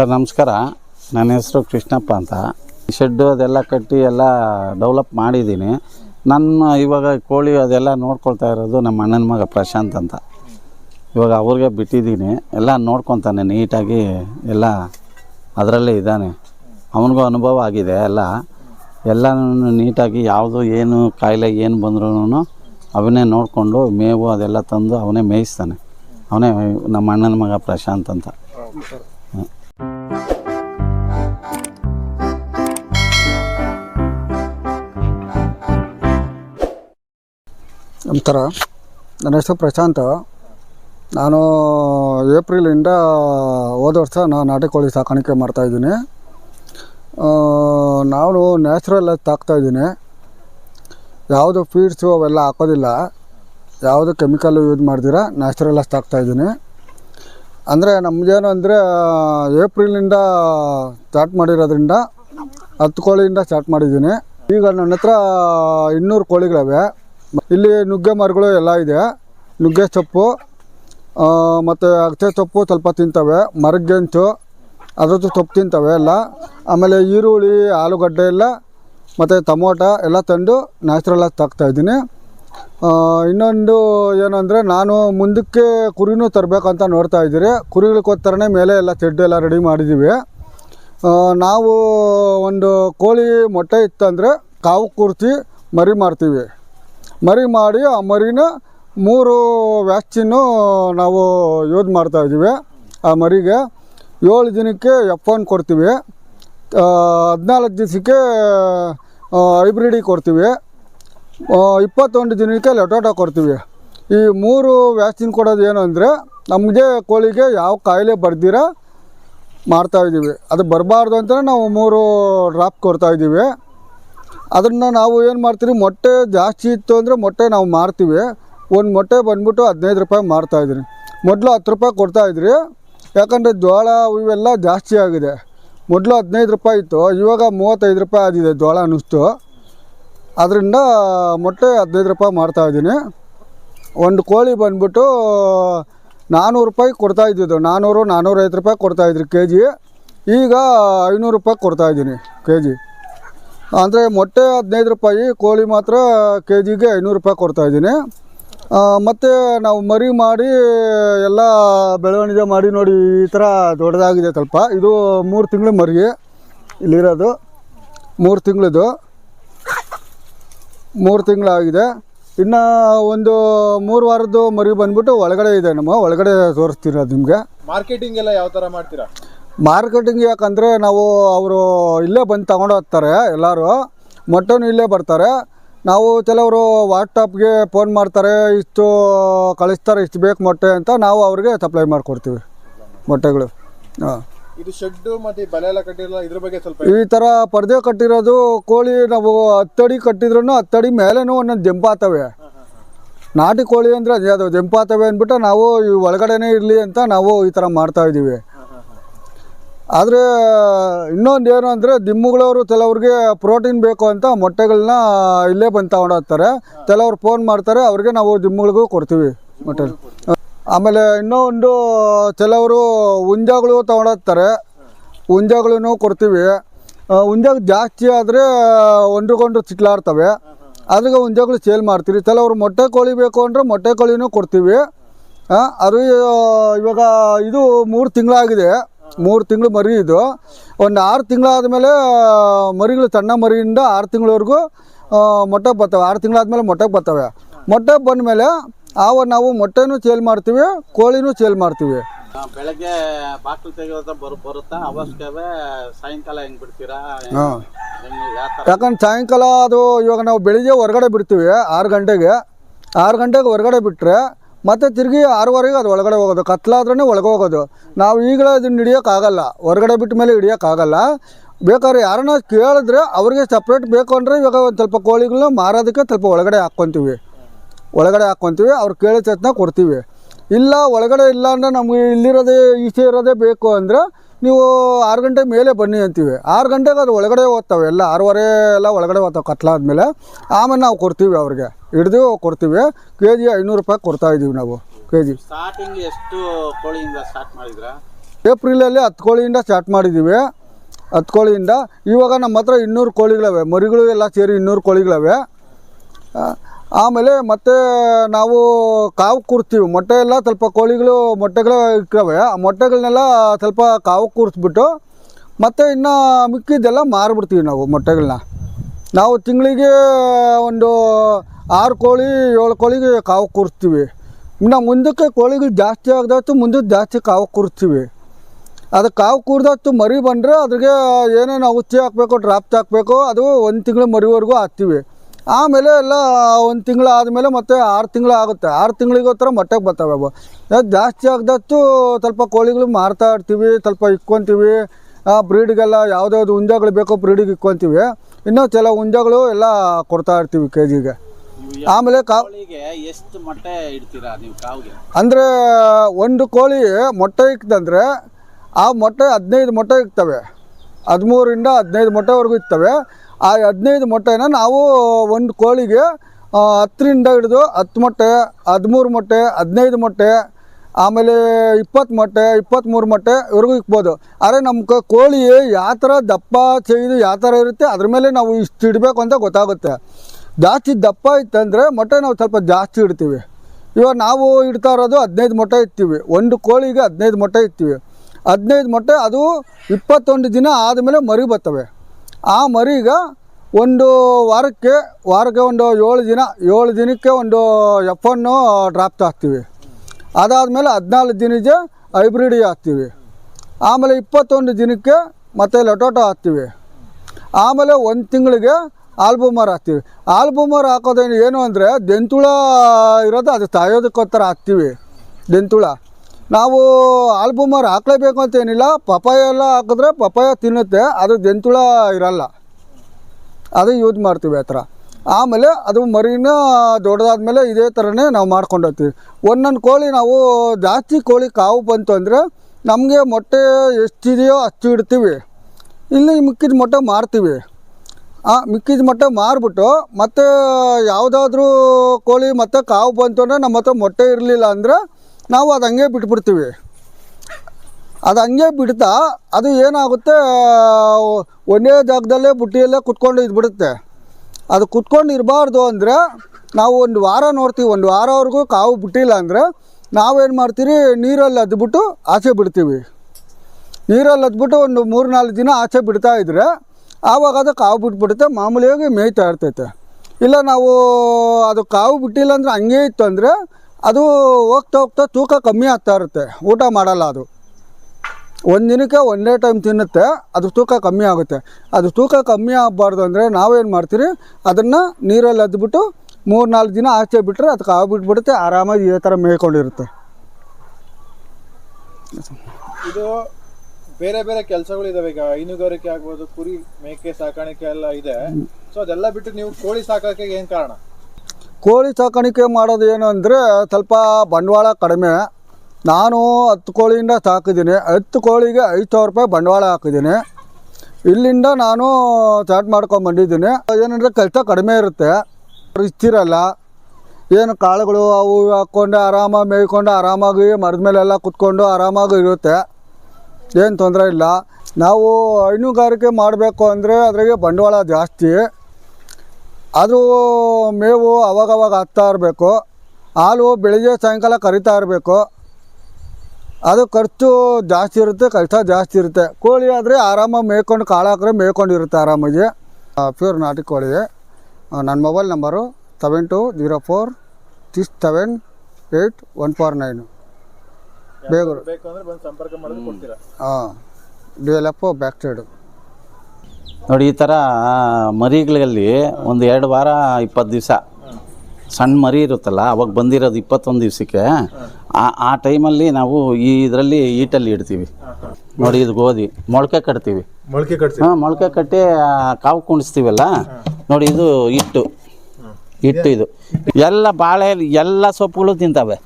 Sir, ನಮಸ್ಕಾರ. ನನ್ನ ಹೆಸರು ಕೃಷ್ಣಪ್ಪ ಅಂತ. ಶೆಡ್ಡು ಅದೆಲ್ಲ ಕಟ್ಟಿ ಎಲ್ಲ ಡೆವಲಪ್ ಮಾಡಿದ್ದೀನಿ. ನನ್ನ ಇವಾಗ ಕೋಳಿ ಅದೆಲ್ಲ ನೋಡ್ಕೊಳ್ತಾ ಇರೋದು ನಮ್ಮ ಅಣ್ಣನ ಮಗ ಪ್ರಶಾಂತ್ ಅಂತ. ಇವಾಗ ಅವ್ರಿಗೆ ಬಿಟ್ಟಿದ್ದೀನಿ. ಎಲ್ಲ ನೋಡ್ಕೊತಾನೆ ನೀಟಾಗಿ ಎಲ್ಲ ಅದರಲ್ಲೇ ಇದ್ದಾನೆ. ಅವನಿಗೂ ಅನುಭವ ಆಗಿದೆ ಎಲ್ಲ. ಎಲ್ಲನೂ ನೀಟಾಗಿ ಯಾವುದು ಏನು ಕಾಯಿಲೆ ಏನು ಬಂದ್ರೂ ಅವನೇ ನೋಡಿಕೊಂಡು ಮೇವು ಅದೆಲ್ಲ ತಂದು ಅವನೇ ಮೇಯಿಸ್ತಾನೆ. ಅವನೇ ನಮ್ಮ ಅಣ್ಣನ ಮಗ ಪ್ರಶಾಂತ್ ಅಂತ. ನಮಸ್ಕಾರ ನನ್ನ ಹೆಸರು ಪ್ರಶಾಂತ. ನಾನು ಏಪ್ರಿಲಿಂದ ಹೋದ ವರ್ಷ ನಾನು ನಾಟಿ ಕೋಳಿ ಸಾಕಾಣಿಕೆ ಮಾಡ್ತಾಯಿದ್ದೀನಿ ನಾನು ನ್ಯಾಚುರಲ್ ತಾಕ್ತಾಯಿದ್ದೀನಿ ಯಾವುದು ಫೀಡ್ಸು ಅವೆಲ್ಲ ಹಾಕೋದಿಲ್ಲ. ಯಾವುದು ಕೆಮಿಕಲ್ಲು ಯೂಸ್ ಮಾಡ್ದಿರ, ನ್ಯಾಚುರಲ್ ತಾಕ್ತಾಯಿದ್ದೀನಿ ಅಂದರೆ ನಮ್ಮದೇನು ಅಂದರೆ, ಏಪ್ರಿಲಿಂದ ಸ್ಟಾರ್ಟ್ ಮಾಡಿರೋದ್ರಿಂದ ಹತ್ತು ಕೋಳಿಯಿಂದ ಸ್ಟಾರ್ಟ್ ಮಾಡಿದ್ದೀನಿ. ಈಗ ನನ್ನ ಹತ್ರ ಇನ್ನೂರು ಕೋಳಿಗಳಿವೆ. ಇಲ್ಲಿ ನುಗ್ಗೆ ಮರಗಳು ಎಲ್ಲ ಇದೆ. ನುಗ್ಗೆ ಸೊಪ್ಪು ಮತ್ತು ಅಗಸೆ ಸೊಪ್ಪು ಸ್ವಲ್ಪ ತಿಂತವೆ ಮರಗೆಂಚು ಅದ್ರದ್ದು ಸೊಪ್ಪು ತಿಂತವೆ ಎಲ್ಲ. ಆಮೇಲೆ ಈರುಳ್ಳಿ, ಆಲೂಗಡ್ಡೆ ಎಲ್ಲ, ಮತ್ತು ಟೊಮೊಟ ಎಲ್ಲ ತಂದು ನ್ಯಾಚುರಲಾಗಿ ತಾಕ್ತಾಯಿದ್ದೀನಿ ಇನ್ನೊಂದು ಏನಂದರೆ ನಾನು ಮುಂದಕ್ಕೆ ಕುರಿನೂ ತರಬೇಕಂತ ನೋಡ್ತಾ ಇದ್ದೀರಿ. ಕುರಿಗಳಿಗೋಸ್ಕರನೇ ಮೇಲೆ ಎಲ್ಲ ಚೆಡ್ಡು ಎಲ್ಲ ರೆಡಿ ಮಾಡಿದ್ದೀವಿ. ನಾವು ಒಂದು ಕೋಳಿ ಮೊಟ್ಟೆ ಇತ್ತಂದರೆ ಕಾವು ಕೂರಿಸಿ ಮರಿ ಮಾಡ್ತೀವಿ ಮರಿ ಮಾಡಿ ಆ ಮರಿನ ಮೂರು ವ್ಯಾಕ್ಸಿನ್ನು ನಾವು ಯೂಸ್ ಮಾಡ್ತಾ ಇದ್ದೀವಿ. ಆ ಮರಿಗೆ ಏಳು ದಿನಕ್ಕೆ ಎಫ್ ಒನ್ ಕೊಡ್ತೀವಿ. ಹದಿನಾಲ್ಕು ದಿವಸಕ್ಕೆ ಹೈಬ್ರಿಡಿ ಕೊಡ್ತೀವಿ. ಇಪ್ಪತ್ತೊಂದು ದಿನಕ್ಕೆ ಲೆಟೋಟ ಕೊಡ್ತೀವಿ. ಈ ಮೂರು ವ್ಯಾಕ್ಸಿನ್ ಕೊಡೋದು ಏನು ಅಂದರೆ ನಮಗೆ ಕೋಳಿಗೆ ಯಾವ ಕಾಯಿಲೆ ಬರ್ದಿರ ಮಾಡ್ತಾಯಿದ್ದೀವಿ ಅದು ಬರಬಾರ್ದು ಅಂತಲೇ ನಾವು ಮೂರು ಡ್ರಾಪ್ ಕೊಡ್ತಾಯಿದ್ದೀವಿ ಅದನ್ನು ನಾವು ಏನು ಮಾಡ್ತೀವಿ ಮೊಟ್ಟೆ ಜಾಸ್ತಿ ಇತ್ತು ಅಂದರೆ ಮೊಟ್ಟೆ ನಾವು ಮಾರ್ತೀವಿ. ಒಂದು ಮೊಟ್ಟೆ ಬಂದ್ಬಿಟ್ಟು ಹದಿನೈದು ರೂಪಾಯಿ ಮಾರ್ತಾಯಿದ್ದೀನಿ ಮೊದಲು ಹತ್ತು ರೂಪಾಯಿ ಕೊಡ್ತಾಯಿದ್ರಿ ಯಾಕಂದರೆ ಜೋಳ ಇವೆಲ್ಲ ಜಾಸ್ತಿ ಆಗಿದೆ. ಮೊದಲು ಹದಿನೈದು ರೂಪಾಯಿ ಇತ್ತು, ಇವಾಗ ಮೂವತ್ತೈದು ರೂಪಾಯಿ ಆಗಿದೆ ಜೋಳ ಅನ್ನಿಸ್ತು. ಅದರಿಂದ ಮೊಟ್ಟೆ ಹದಿನೈದು ರೂಪಾಯಿ ಮಾರ್ತಾಯಿದ್ದೀನಿ ಒಂದು ಕೋಳಿ ಬಂದ್ಬಿಟ್ಟು ನಾನ್ನೂರು ರೂಪಾಯಿ ಕೊಡ್ತಾ ಇದ್ದಿದ್ದು. ನಾನ್ನೂರು ನಾನ್ನೂರೈವತ್ತು ರೂಪಾಯಿ ಕೊಡ್ತಾಯಿದ್ರಿ ಕೆ ಜಿ ಈಗ ಐನೂರು ರೂಪಾಯಿ ಕೊಡ್ತಾಯಿದ್ದೀನಿ ಕೆ ಜಿ ಅಂದರೆ ಮೊಟ್ಟೆ ಹದಿನೈದು ರೂಪಾಯಿ, ಕೋಳಿ ಮಾತ್ರ ಕೆ ಜಿಗೆ ಐನೂರು ರೂಪಾಯಿ ಕೊಡ್ತಾಯಿದ್ದೀನಿ ಮತ್ತು ನಾವು ಮರಿ ಮಾಡಿ, ಎಲ್ಲ ಬೆಳವಣಿಗೆ ಮಾಡಿ ನೋಡಿ ಈ ಥರ ದೊಡ್ಡದಾಗಿದೆ ಸ್ವಲ್ಪ. ಇದು ಮೂರು ತಿಂಗಳು ಮರಿ ಇಲ್ಲಿರೋದು. ಮೂರು ತಿಂಗಳದು. ಮೂರು ತಿಂಗಳಾಗಿದೆ. ಇನ್ನು ಒಂದು ಮೂರು ವಾರದ್ದು ಮರಿ ಬಂದ್ಬಿಟ್ಟು ಒಳಗಡೆ ಇದೆ ನಮ್ಮ. ಒಳಗಡೆ ತೋರಿಸ್ತೀರ ನಿಮಗೆ. ಮಾರ್ಕೆಟಿಂಗ್ ಎಲ್ಲ ಯಾವ ಥರ ಮಾಡ್ತೀರಾ? ಮಾರ್ಕೆಟಿಂಗ್ ಯಾಕಂದರೆ ನಾವು ಅವರು ಇಲ್ಲೇ ಬಂದು ತಗೊಂಡು ಹೋಗ್ತಾರೆ ಎಲ್ಲರೂ. ಮೊಟ್ಟೆನೂ ಇಲ್ಲೇ ಬರ್ತಾರೆ. ನಾವು ಕೆಲವರು ವಾಟ್ಸಪ್ಗೆ ಫೋನ್ ಮಾಡ್ತಾರೆ ಇಷ್ಟು ಕಳಿಸ್ತಾರೆ ಇಷ್ಟು ಬೇಕು ಮೊಟ್ಟೆ ಅಂತ ನಾವು ಅವ್ರಿಗೆ ಸಪ್ಲೈ ಮಾಡಿಕೊಡ್ತೀವಿ ಮೊಟ್ಟೆಗಳು. ಹಾಂ. ಇದು ಶೆಡ್ ಮತ್ತೆ ಈ ಬಲೆ ಎಲ್ಲ ಕಟ್ಟಿರಲ್ಲ ಇದ್ರ ಬಗ್ಗೆ ಸ್ವಲ್ಪ ಈ ಥರ ಪರ್ದೆ ಕಟ್ಟಿರೋದು ಕೋಳಿ ನಾವು ಹತ್ತಡಿ ಕಟ್ಟಿದ್ರು ಹತ್ತಡಿ ಮೇಲೇನೂ ಒಂದೊಂದು ಜಂಪಾತವೆ ನಾಟಿ ಕೋಳಿ ಅಂದರೆ ಅದೇ ಅದು ಜಂಪಾತವೆ ಅಂದ್ಬಿಟ್ಟು ನಾವು ಈ ಒಳಗಡೆನೇ ಇರಲಿ ಅಂತ ನಾವು ಈ ಥರ ಮಾಡ್ತಾ ಇದ್ದೀವಿ. ಆದರೆ ಇನ್ನೊಂದು ಏನು ಅಂದರೆ ದಿಮ್ಮುಗಳವರು ಕೆಲವ್ರಿಗೆ ಪ್ರೋಟೀನ್ ಬೇಕು ಅಂತ ಮೊಟ್ಟೆಗಳನ್ನ ಇಲ್ಲೇ ಬಂದು ತಗೊಂಡೋಗ್ತಾರೆ. ಕೆಲವ್ರು ಫೋನ್ ಮಾಡ್ತಾರೆ, ಅವ್ರಿಗೆ ನಾವು ದಿಮ್ಮುಗಳಿಗೂ ಕೊಡ್ತೀವಿ ಮೊಟ್ಟೆ ಆಮೇಲೆ ಇನ್ನೊಂದು ಕೆಲವರು ಹುಂಜಗಳು ತಗೊಂಡೋಗ್ತಾರೆ. ಹುಂಜಗಳೂ ಕೊಡ್ತೀವಿ. ಉಂಜಗಳು ಜಾಸ್ತಿ ಆದರೆ ಒಂದ್ರಿಗೊಂಡು ಚಿಟ್ಲಾಡ್ತವೆ ಅದ್ರಿಗೆ ಹುಂಜಗಳು ಸೇಲ್ ಮಾಡ್ತೀವಿ ಕೆಲವ್ರು ಮೊಟ್ಟೆ ಕೋಳಿ ಬೇಕು ಅಂದರೆ ಮೊಟ್ಟೆ ಕೋಳಿನೂ ಕೊಡ್ತೀವಿ. ಅದು ಇವಾಗ ಇದು ಮೂರು ತಿಂಗಳಾಗಿದೆ. ಮೂರು ತಿಂಗಳು ಮರಿ ಇದು. ಒಂದು ಆರು ತಿಂಗಳಾದಮೇಲೆ ಮರಿಗಳು ಸಣ್ಣ ಮರಿಯಿಂದ ಆರು ತಿಂಗಳವರೆಗೂ ಮೊಟ್ಟೆ ಬರ್ತವೆ. ಆರು ತಿಂಗಳಾದ್ಮೇಲೆ ಮೊಟ್ಟೆಗೆ ಬರ್ತವೆ. ಮೊಟ್ಟೆ ಬಂದಮೇಲೆ ಆವ ನಾವು ಮೊಟ್ಟೆನೂ ಚೇಲ್ ಮಾಡ್ತೀವಿ ಕೋಳಿನೂ ಚೇಲ್ ಮಾಡ್ತೀವಿ. ಬೆಳಗ್ಗೆ ಬಾಕ್ಲು ತೆಗೆಯೋದ ಬರುತ್ತಾ? ಸಾಯಂಕಾಲ ಹೆಂಗ್ ಬಿಡ್ತೀರಾ? ಯಾಕಂದ್ರೆ ಸಾಯಂಕಾಲ ಅದು ಇವಾಗ ನಾವು ಬೆಳಿಗ್ಗೆ ಹೊರಗಡೆ ಬಿಡ್ತೀವಿ ಆರು ಗಂಟೆಗೆ. ಆರು ಗಂಟೆಗೆ ಹೊರಗಡೆ ಬಿಟ್ಟರೆ ಮತ್ತೆ ತಿರುಗಿ ಆರೂವರೆಗೆ ಅದು ಒಳಗಡೆ ಹೋಗೋದು. ಕತ್ಲಾದ್ರೇ ಒಳಗೆ ಹೋಗೋದು. ನಾವು ಈಗಲೇ ಅದನ್ನ ಹಿಡಿಯೋಕ್ಕಾಗಲ್ಲ. ಹೊರಗಡೆ ಬಿಟ್ಟ ಮೇಲೆ ಹಿಡಿಯೋಕ್ಕಾಗಲ್ಲ. ಬೇಕಾದ್ರೆ ಯಾರನ್ನ ಕೇಳಿದ್ರೆ ಅವ್ರಿಗೆ ಸಪ್ರೇಟ್ ಬೇಕು ಅಂದರೆ ಇವಾಗ ಒಂದು ಸ್ವಲ್ಪ ಕೋಳಿಗಳನ್ನ ಮಾರೋದಕ್ಕೆ ಸ್ವಲ್ಪ ಒಳಗಡೆ ಹಾಕ್ಕೊತೀವಿ. ಒಳಗಡೆ ಹಾಕ್ಕೊತೀವಿ. ಅವ್ರು ಕೇಳಿದ ತಕ್ಷಣ ಕೊಡ್ತೀವಿ. ಇಲ್ಲ ಒಳಗಡೆ ಇಲ್ಲ ಅಂದರೆ ನಮಗೆ ಇಲ್ಲಿರೋದೇ ಈಚೆ ಇರೋದೇ ಬೇಕು ಅಂದರೆ ನೀವು ಆರು ಗಂಟೆ ಮೇಲೆ ಬನ್ನಿ ಅಂತೀವಿ. ಆರು ಗಂಟೆಗೆ ಅದು ಒಳಗಡೆ ಓದ್ತಾವೆ ಎಲ್ಲ ಆರೂವರೆ ಎಲ್ಲ ಒಳಗಡೆ ಓದ್ತಾವೆ ಕತ್ಲಾದ್ಮೇಲೆ ಆಮೇಲೆ ನಾವು ಕೊಡ್ತೀವಿ ಅವ್ರಿಗೆ. ಹಿಡ್ದು ಕೊಡ್ತೀವಿ. ಕೆ ಜಿ ಐನೂರು ರೂಪಾಯಿ ಕೊಡ್ತಾ ಇದ್ದೀವಿ ನಾವು ಕೆ ಜಿ ಸ್ಟಾರ್ಟಿಂಗ್ ಎಷ್ಟು ಕೋಳಿಯಿಂದ ಸ್ಟಾರ್ಟ್ ಮಾಡಿದ್ರಾ? ಏಪ್ರಿಲಲ್ಲಿ ಹತ್ತು ಕೋಳಿಯಿಂದ ಸ್ಟಾರ್ಟ್ ಮಾಡಿದ್ದೀವಿ. ಹತ್ತು ಕೋಳಿಯಿಂದ ಇವಾಗ ನಮ್ಮ ಹತ್ರ ಇನ್ನೂರು ಕೋಳಿಗಳವೆ. ಮರಿಗಳು ಎಲ್ಲ ಸೇರಿ ಇನ್ನೂರು ಕೋಳಿಗಳವೆ. ಆಮೇಲೆ ಮತ್ತೆ ನಾವು ಕಾವು ಕೂರ್ತೀವಿ. ಮೊಟ್ಟೆ ಎಲ್ಲ ಸ್ವಲ್ಪ ಕೋಳಿಗಳು, ಮೊಟ್ಟೆಗಳು ಇಕ್ಕವೆ ಆ ಮೊಟ್ಟೆಗಳನ್ನೆಲ್ಲ ಸ್ವಲ್ಪ ಕಾವು ಕೂರಿಸ್ಬಿಟ್ಟು ಮತ್ತು ಇನ್ನು ಮಿಕ್ಕಿದ್ದೆಲ್ಲ ಮಾರಿಬಿಡ್ತೀವಿ ನಾವು ಮೊಟ್ಟೆಗಳನ್ನ ನಾವು ತಿಂಗಳಿಗೆ ಒಂದು ಆರು ಕೋಳಿ, ಏಳು ಕೋಳಿಗೆ ಕಾವು ಕೂರಿಸ್ತೀವಿ. ಇನ್ನು ಮುಂದಕ್ಕೆ ಕೋಳಿಗಳು ಜಾಸ್ತಿ ಆಗದಷ್ಟು ಮುಂದೆ ಜಾಸ್ತಿ ಕಾವು ಕೂರಿಸ್ತೀವಿ. ಅದು ಕಾವು ಕೂರ್ದಷ್ಟು ಮರಿ ಬಂದರೆ ಅದ್ರಿಗೆ ಏನೇನು ಔಷಧಿ ಹಾಕಬೇಕು, ಡ್ರಾಪ್ಸ್ ಹಾಕಬೇಕು, ಅದು ಒಂದು ತಿಂಗಳು ಮರಿವರೆಗೂ ಹಾಕ್ತೀವಿ. ಆಮೇಲೆ ಎಲ್ಲ ಒಂದು ತಿಂಗಳು ಆದಮೇಲೆ ಮತ್ತೆ ಆರು ತಿಂಗಳು ಆಗುತ್ತೆ. ಆರು ತಿಂಗಳಿಗೋಸ್ಕರ ಮೊಟ್ಟೆಗೆ ಬರ್ತವೆ ಅವು. ಜಾಸ್ತಿ ಆಗದತ್ತು ಸ್ವಲ್ಪ ಕೋಳಿಗಳು ಮಾರ್ತಾ ಇರ್ತೀವಿ ಸ್ವಲ್ಪ ಇಕ್ಕೊತೀವಿ. ಬ್ರೀಡ್ಗೆಲ್ಲ ಯಾವುದ್ಯಾವ್ದು ಉಂಜಗಳು ಬೇಕೋ ಬ್ರೀಡಿಗೆ ಇಕ್ಕೊತೀವಿ. ಇನ್ನೂ ಕೆಲವು ಉಂಜಗಳು ಎಲ್ಲ ಕೊಡ್ತಾ ಇರ್ತೀವಿ ಕೆ ಜಿಗೆ ಆಮೇಲೆ ಕಾವಿಗೆ ಎಷ್ಟು ಮೊಟ್ಟೆ ಇಡ್ತೀರಾ ನೀವು ಕಾವಿಗೆ? ಅಂದರೆ ಒಂದು ಕೋಳಿ ಮೊಟ್ಟೆ ಇಕ್ತಂದರೆ ಆ ಮೊಟ್ಟೆ ಹದಿನೈದು ಮೊಟ್ಟೆ ಇಕ್ತವೆ. ಹದಿಮೂರಿಂದ ಹದಿನೈದು ಮೊಟ್ಟೆವರೆಗೂ ಇರ್ತವೆ ಆ ಹದಿನೈದು ಮೊಟ್ಟೆನ ನಾವು ಒಂದು ಕೋಳಿಗೆ ಹತ್ತರಿಂದ ಹಿಡಿದು ಹತ್ತು ಮೊಟ್ಟೆ, ಹದಿಮೂರು ಮೊಟ್ಟೆ, ಹದಿನೈದು ಮೊಟ್ಟೆ, ಆಮೇಲೆ ಇಪ್ಪತ್ತು ಮೊಟ್ಟೆ ಇಪ್ಪತ್ತ್ಮೂರು ಮೊಟ್ಟೆ ಇವ್ರಿಗೂ ಇಕ್ಬೋದು. ಆದರೆ ನಮ್ಮ ಕೋಳಿ ಯಾವ ಥರ ದಪ್ಪ ಚೈದು ಯಾವ ಥರ ಇರುತ್ತೆ ಅದ್ರ ಮೇಲೆ ನಾವು ಇಷ್ಟು ಇಡಬೇಕು ಅಂತ ಗೊತ್ತಾಗುತ್ತೆ. ಜಾಸ್ತಿ ದಪ್ಪ ಇತ್ತಂದರೆ ಮೊಟ್ಟೆ ನಾವು ಸ್ವಲ್ಪ ಜಾಸ್ತಿ ಇಡ್ತೀವಿ. ಇವಾಗ ನಾವು ಇಡ್ತಾ ಇರೋದು ಹದಿನೈದು ಮೊಟ್ಟೆ ಇಡ್ತೀವಿ. ಒಂದು ಕೋಳಿಗೆ ಹದಿನೈದು ಮೊಟ್ಟೆ ಇಡ್ತೀವಿ. ಹದಿನೈದು ಮೊಟ್ಟೆ ಅದು ಇಪ್ಪತ್ತೊಂದು ದಿನ ಆದಮೇಲೆ ಮರಿ ಬರ್ತವೆ. ಆ ಮರಿಗ ಒಂದು ವಾರಕ್ಕೆ ವಾರಕ್ಕೆ ಒಂದು ಏಳು ದಿನ, ಏಳು ದಿನಕ್ಕೆ ಒಂದು ಎಫ್ ಒನ್ನು ಡ್ರಾಪ್ ಹಾಕ್ತೀವಿ. ಅದಾದಮೇಲೆ ಹದಿನಾಲ್ಕು ದಿನಕ್ಕೆ ಹೈಬ್ರಿಡ್ ಹಾಕ್ತೀವಿ. ಆಮೇಲೆ ಇಪ್ಪತ್ತೊಂದು ದಿನಕ್ಕೆ ಮತ್ತು ಲೊಟೋಟೋ ಹಾಕ್ತೀವಿ. ಆಮೇಲೆ ಒಂದು ತಿಂಗಳಿಗೆ ಆಲ್ಬುಮರ್ ಹಾಕ್ತೀವಿ. ಆಲ್ಬುಮರ್ ಹಾಕೋದೇನು ಏನು ಅಂದರೆ, ದೆಂತುಳ ಇರೋದು ಅದು ಸಾಯೋದಕ್ಕೋಸ್ಕರ ಹಾಕ್ತೀವಿ. ದೆಂತುಳ. ನಾವು ಆಲ್ಬುಮರ್ ಹಾಕ್ಲೇಬೇಕು ಅಂತ ಏನಿಲ್ಲ ಪಪಾಯ ಎಲ್ಲ ಹಾಕಿದ್ರೆ ಪಪಾಯ ತಿನ್ನುತ್ತೆ, ಅದು ಜಂತುಳ ಇರಲ್ಲ. ಅದು ಯೂಸ್ ಮಾಡ್ತೀವಿ ಆ ಥರ. ಆಮೇಲೆ ಅದು ಮರಿನ ದೊಡ್ಡದಾದ್ಮೇಲೆ ಇದೇ ಥರನೇ ನಾವು ಮಾಡ್ಕೊಂಡು ಹೋಗ್ತೀವಿ. ಒಂದೊಂದು ಕೋಳಿ ನಾವು ಜಾಸ್ತಿ ಕೋಳಿ ಕಾವು ಬಂತು ಅಂದರೆ ನಮಗೆ ಮೊಟ್ಟೆ ಎಷ್ಟಿದೆಯೋ ಅಷ್ಟು ಇಡ್ತೀವಿ. ಇಲ್ಲಿ ಮಿಕ್ಕಿದ ಮೊಟ್ಟೆ ಮಾರ್ತೀವಿ. ಆ, ಮಿಕ್ಕಿದ ಮೊಟ್ಟೆ ಮಾರ್ಬಿಟ್ಟು ಮತ್ತು ಯಾವುದಾದ್ರೂ ಕೋಳಿ ಮತ್ತೆ ಕಾವು ಬಂತು ಅಂದರೆ ನಮ್ಮ ಹತ್ರ ಮೊಟ್ಟೆ ಇರಲಿಲ್ಲ ಅಂದರೆ ನಾವು ಅದು ಹಂಗೆ ಬಿಟ್ಬಿಡ್ತೀವಿ. ಅದು ಹಂಗೆ ಬಿಡ್ತಾ ಅದು ಏನಾಗುತ್ತೆ ಒಂದೇ ಜಾಗದಲ್ಲೇ ಬುಟ್ಟಿಯಲ್ಲೇ ಕುತ್ಕೊಂಡು ಇದ್ಬಿಡುತ್ತೆ. ಅದು ಕುತ್ಕೊಂಡು ಇರಬಾರ್ದು ಅಂದರೆ ನಾವು ಒಂದು ವಾರ ನೋಡ್ತೀವಿ, ಒಂದು ವಾರವರೆಗೂ ಕಾವು ಬಿಟ್ಟಿಲ್ಲ ಅಂದರೆ ನಾವೇನು ಮಾಡ್ತೀರಿ, ನೀರಲ್ಲಿ ಅದ್ಬಿಟ್ಟು ಆಚೆ ಬಿಡ್ತೀವಿ. ನೀರಲ್ಲಿ ಅದ್ಬಿಟ್ಟು ಒಂದು ಮೂರು ನಾಲ್ಕು ದಿನ ಆಚೆ ಬಿಡ್ತಾ ಇದ್ರೆ ಆವಾಗ ಅದು ಕಾವು ಬಿಟ್ಬಿಡುತ್ತೆ, ಮಾಮೂಲಿಯಾಗಿ ಮೇಯ್ತಾ ಇರ್ತೈತೆ. ಇಲ್ಲ ನಾವು ಅದು ಕಾವು ಬಿಟ್ಟಿಲ್ಲ ಅಂದರೆ ಹಂಗೆ ಇತ್ತು ಅಂದರೆ ಅದು ಹೋಗ್ತಾ ಹೋಗ್ತಾ ತೂಕ ಕಮ್ಮಿ ಆಗ್ತಾ ಇರುತ್ತೆ. ಊಟ ಮಾಡಲ್ಲ ಅದು. ಒಂದು ದಿನಕ್ಕೆ ಒಂದೇ ಟೈಮ್ ತಿನ್ನುತ್ತೆ ಅದು ತೂಕ ಕಮ್ಮಿ ಆಗುತ್ತೆ. ಅದು ತೂಕ ಕಮ್ಮಿ ಆಗಬಾರ್ದು ಅಂದರೆ ನಾವೇನು ಮಾಡ್ತೀರಿ ಅದನ್ನು ನೀರಲ್ಲಿ ಅದ್ಬಿಟ್ಟು ಮೂರು ನಾಲ್ಕು ದಿನ ಆಚೆ ಬಿಟ್ಟರೆ ಅದಕ್ಕೆ ಆಗ್ಬಿಟ್ಬಿಡುತ್ತೆ ಬಿಟ್ಬಿಡುತ್ತೆ ಆರಾಮಾಗಿ ಇದೇ ಥರ ಮೇಯ್ಕೊಂಡಿರುತ್ತೆ. ಇದು ಬೇರೆ ಬೇರೆ ಕೆಲಸಗಳು ಇದಾವೆ. ಈಗ ಹೈನುಗಾರಿಕೆ ಆಗ್ಬೋದು ಕುರಿ ಮೇಕೆ ಸಾಕಾಣಿಕೆ ಎಲ್ಲ ಇದೆ. ಸೊ ಅದೆಲ್ಲ ಬಿಟ್ಟು ನೀವು ಕೋಳಿ ಸಾಕಕ್ಕೆ ಏನು ಕಾರಣ? ಕೋಳಿ ಸಾಕಾಣಿಕೆ ಮಾಡೋದು ಏನು ಅಂದರೆ ಸ್ವಲ್ಪ ಬಂಡವಾಳ ಕಡಿಮೆ. ನಾನು ಹತ್ತು ಕೋಳಿಯಿಂದ ಸಾಕಿದ್ದೀನಿ. ಹತ್ತು ಕೋಳಿಗೆ ಐದು ಸಾವಿರ ರೂಪಾಯಿ ಬಂಡವಾಳ ಹಾಕಿದ್ದೀನಿ. ಇಲ್ಲಿಂದ ನಾನು ಸ್ಟಾರ್ಟ್ ಮಾಡ್ಕೊಂಡು ಬಂದಿದ್ದೀನಿ. ಏನಂದರೆ ಕೆಲಸ ಕಡಿಮೆ ಇರುತ್ತೆ. ಇಷ್ಟಿರಲ್ಲ ಏನು ಕಾಳುಗಳು ಅವು ಹಾಕ್ಕೊಂಡು ಆರಾಮಾಗಿ ಮೇಯ್ಕೊಂಡು ಆರಾಮಾಗಿ ಮರದ ಮೇಲೆಲ್ಲ ಕುತ್ಕೊಂಡು ಆರಾಮಾಗಿ ಇರುತ್ತೆ. ಏನು ತೊಂದರೆ ಇಲ್ಲ. ನಾವು ಹೈನುಗಾರಿಕೆ ಮಾಡಬೇಕು ಅಂದರೆ ಅದರಿಗೆ ಬಂಡವಾಳ ಜಾಸ್ತಿ. ಅದು ಮೇವು ಅವಾಗವಾಗ ಹಾಕ್ತಾ ಇರಬೇಕು. ಹಾಲು ಬೆಳಿಗ್ಗೆ ಸಾಯಂಕಾಲ ಕರಿತಾ ಇರಬೇಕು. ಅದು ಖರ್ಚು ಜಾಸ್ತಿ ಇರುತ್ತೆ ಕಷ್ಟ ಜಾಸ್ತಿ ಇರುತ್ತೆ. ಕೋಳಿ ಆದರೆ ಆರಾಮಾಗಿ ಮೇಯ್ಕೊಂಡು ಕಾಳು ಹಾಕಿದ್ರೆ ಮೇಯ್ಕೊಂಡಿರುತ್ತೆ ಆರಾಮಾಗಿ. ಪ್ಯೂರ್ ನಾಟಿ ಕೋಳಿ. ನನ್ನ mobile number seven two zero four six seven eight one four nine Begur. ಕೊಡ್ತೀರಾ? ಹಾಂ. D L F back side ನೋಡಿ ಈ ಥರ ಮರಿಗಳಲ್ಲಿ ಒಂದು ಎರಡು ವಾರ ಇಪ್ಪತ್ತು ದಿವಸ. ಸಣ್ಣ ಮರಿ ಇರುತ್ತಲ್ಲ ಅವಾಗ ಬಂದಿರೋದು ಇಪ್ಪತ್ತೊಂದು ದಿವಸಕ್ಕೆ ಆ ಆ ಟೈಮಲ್ಲಿ ನಾವು ಈ ಇದರಲ್ಲಿ ಈಟಲ್ಲಿ ಇಡ್ತೀವಿ. ನೋಡಿ ಇದು ಗೋಧಿ. ಮೊಳಕೆ ಕಟ್ತೀವಿ. ಮೊಳಕೆ ಕಟ್ತೀವಿ. ಹಾಂ ಮೊಳಕೆ ಕಟ್ಟಿ ಕಾವು ಕುಣಿಸ್ತೀವಲ್ಲ? ನೋಡಿ ಇದು ಹಿಟ್ಟು ಹಿಟ್ಟು ಇದು. ಎಲ್ಲ ಬಾಳೆ ಎಲ್ಲ ಸೊಪ್ಪುಗಳು ತಿಂತವೆ.